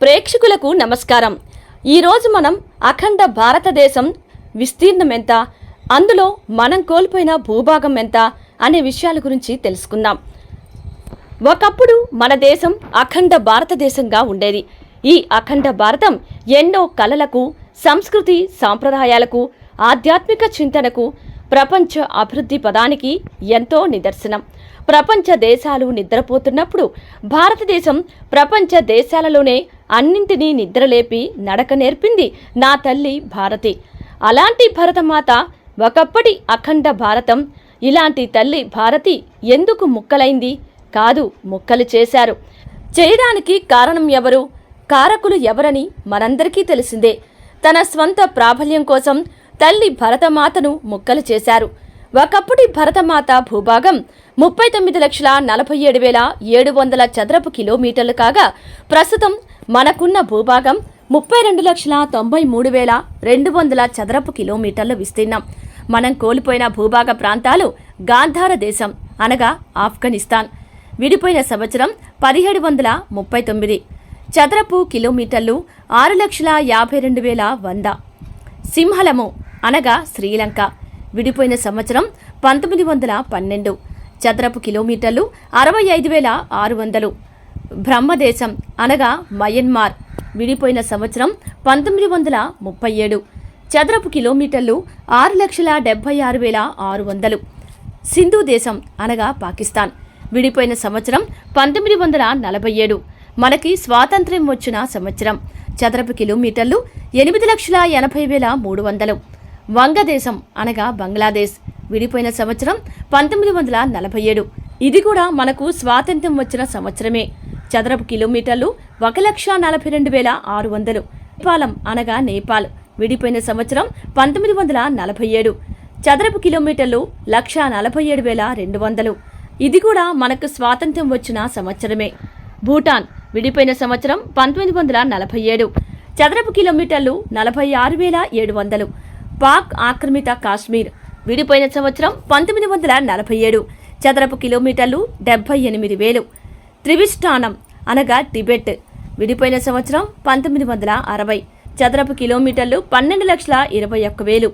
ప్రేక్షకులకు నమస్కారం. ఈరోజు మనం అఖండ భారతదేశం విస్తీర్ణం ఎంత అందులో మనం కోల్పోయిన భూభాగం ఎంత అనే విషయాల గురించి తెలుసుకుందాం. ఒకప్పుడు మన దేశం అఖండ భారతదేశంగా ఉండేది. ఈ అఖండ భారతం ఎన్నో కళలకు సంస్కృతి సాంప్రదాయాలకు ఆధ్యాత్మిక చింతనకు ప్రపంచ అభివృద్ధి పదానికి ఎంతో నిదర్శనం. ప్రపంచ దేశాలు నిద్రపోతున్నప్పుడు భారతదేశం ప్రపంచ దేశాలలోనే అన్నింటినీ నిద్రలేపి నడక నేర్పింది నా తల్లి భారతి. అలాంటి భరతమాత ఒకప్పటి అఖండ భారతం. ఇలాంటి తల్లి భారతి ఎందుకు ముక్కలైంది? కాదు ముక్కలు చేశారు. చేయడానికి కారణం ఎవరు? కారకులు ఎవరని మనందరికీ తెలిసిందే. తన స్వంత ప్రాబల్యం కోసం తల్లి భరతమాతను ముక్కలు చేశారు. ఒకప్పటి భరతమాత భూభాగం ముప్పై తొమ్మిది లక్షల నలభై ఏడు వేల ఏడు వందల చదరపు కిలోమీటర్లు కాగా ప్రస్తుతం మనకున్న భూభాగం ముప్పై రెండు లక్షల తొంభై మూడు వేల రెండు వందల చదరపు కిలోమీటర్ల విస్తీర్ణం. మనం కోల్పోయిన భూభాగ ప్రాంతాలు గాంధార దేశం అనగా ఆఫ్ఘనిస్తాన్. విడిపోయిన సంవత్సరం పదిహేడు వందల ముప్పై తొమ్మిది. చదరపు కిలోమీటర్లు ఆరు లక్షల యాభై రెండు వేల వంద. సింహలము అనగా శ్రీలంక. విడిపోయిన సంవత్సరం పంతొమ్మిది వందల పన్నెండు. చదరపు కిలోమీటర్లు అరవై ఐదు వేల ఆరు వందలు. బ్రహ్మదేశం అనగా మయన్మార్. విడిపోయిన సంవత్సరం పంతొమ్మిది వందల ముప్పై ఏడు. చదరపు కిలోమీటర్లు ఆరు లక్షల డెబ్బై ఆరు వేల ఆరు వందలు. సింధు దేశం అనగా పాకిస్తాన్. విడిపోయిన సంవత్సరం పంతొమ్మిది వందల నలభై ఏడు. మనకి స్వాతంత్ర్యం వచ్చిన సంవత్సరం. చదరపు కిలోమీటర్లు ఎనిమిది లక్షల ఎనభై వేల మూడు వందలు. వంగదేశం అనగా బంగ్లాదేశ్. విడిపోయిన సంవత్సరం పంతొమ్మిది వందల నలభై ఏడు. ఇది కూడా మనకు స్వాతంత్ర్యం వచ్చిన సంవత్సరమే. చదరపు కిలోమీటర్లు ఒక లక్ష నలభై రెండు వేల ఆరు వందలు. నేపాలం అనగా నేపాల్. విడిపోయిన సంవత్సరం పంతొమ్మిది వందల నలభై ఏడు. చదరపు కిలోమీటర్లు లక్ష నలభై ఏడు వేల రెండు వందలు. ఇది కూడా మనకు స్వాతంత్ర్యం వచ్చిన సంవత్సరమే. భూటాన్. విడిపోయిన సంవత్సరం పంతొమ్మిది వందల నలభై ఏడు. చదరపు కిలోమీటర్లు నలభై ఆరు వేల ఏడు వందలు. పాక్ ఆక్రమిత కాశ్మీర్. విడిపోయిన సంవత్సరం పంతొమ్మిది వందల నలభై ఏడు. చదరపు కిలోమీటర్లు డెబ్బై ఎనిమిది వేలు. త్రివిష్టానం అనగా టిబెట్. విడిపోయిన సంవత్సరం పంతొమ్మిది వందల అరవై. చదరపు కిలోమీటర్లు పన్నెండు లక్షల ఇరవై ఒక్క వేలు.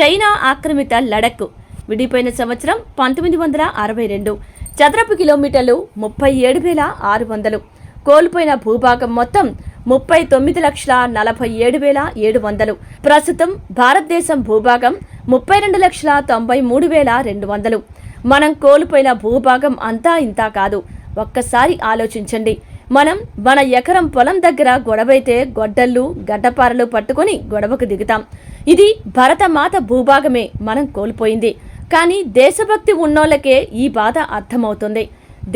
చైనా ఆక్రమిత లడక్ విడిపోయిన సంవత్సరం పంతొమ్మిది వందల అరవై రెండు. చదరపు కిలోమీటర్లు ముప్పై ఏడు వేల ఆరు వందలు. కోల్పోయిన భూభాగం మొత్తం ముప్పై తొమ్మిది లక్షల నలభై ఏడు వేల ఏడు వందలు. ప్రస్తుతం భారతదేశం భూభాగం ముప్పై రెండు లక్షల తొంభై మూడు వేల రెండు వందలు. మనం కోల్పోయిన భూభాగం అంతా ఇంతా కాదు. ఒక్కసారి ఆలోచించండి. మనం మన ఎకరం పొలం దగ్గర గొడవైతే గొడ్డళ్ళు గడ్డపారలు పట్టుకొని గొడవకు దిగుతాం. ఇది భరతమాత భూభాగమే మనం కోల్పోయింది. కానీ దేశభక్తి ఉన్నోళ్ళకే ఈ బాధ అర్థమవుతుంది.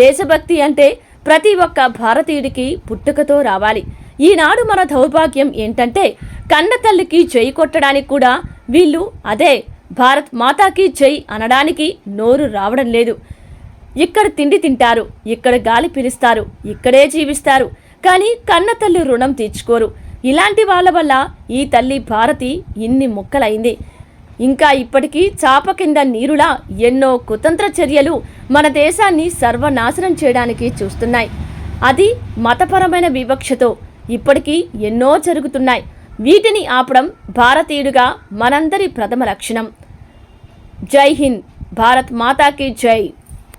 దేశభక్తి అంటే ప్రతి ఒక్క భారతీయుడికి పుట్టుకతో రావాలి. ఈనాడు మన దౌర్భాగ్యం ఏంటంటే కన్న తల్లికి చేయి కొట్టడానికి కూడా వీళ్ళు అదే భారత్ మాతాకి జై అనడానికి నోరు రావడం లేదు. ఇక్కడ తిండి తింటారు ఇక్కడ గాలి పిలుస్తారు ఇక్కడే జీవిస్తారు. కానీ కన్న తల్లి రుణం తీర్చుకోరు. ఇలాంటి వాళ్ళ వల్ల ఈ తల్లి భారతి ఇన్ని ముక్కలైంది. ఇంకా ఇప్పటికీ చాప కింద నీరులా ఎన్నో కుతంత్ర చర్యలు మన దేశాన్ని సర్వనాశనం చేయడానికి చూస్తున్నాయి. అది మతపరమైన వివక్షతో ఇప్పటికీ ఎన్నో జరుగుతున్నాయి. వీటిని ఆపడం భారతీయుడిగా మనందరి ప్రథమ లక్షణం. జై హింద్. భారత్ మాతాకి జై.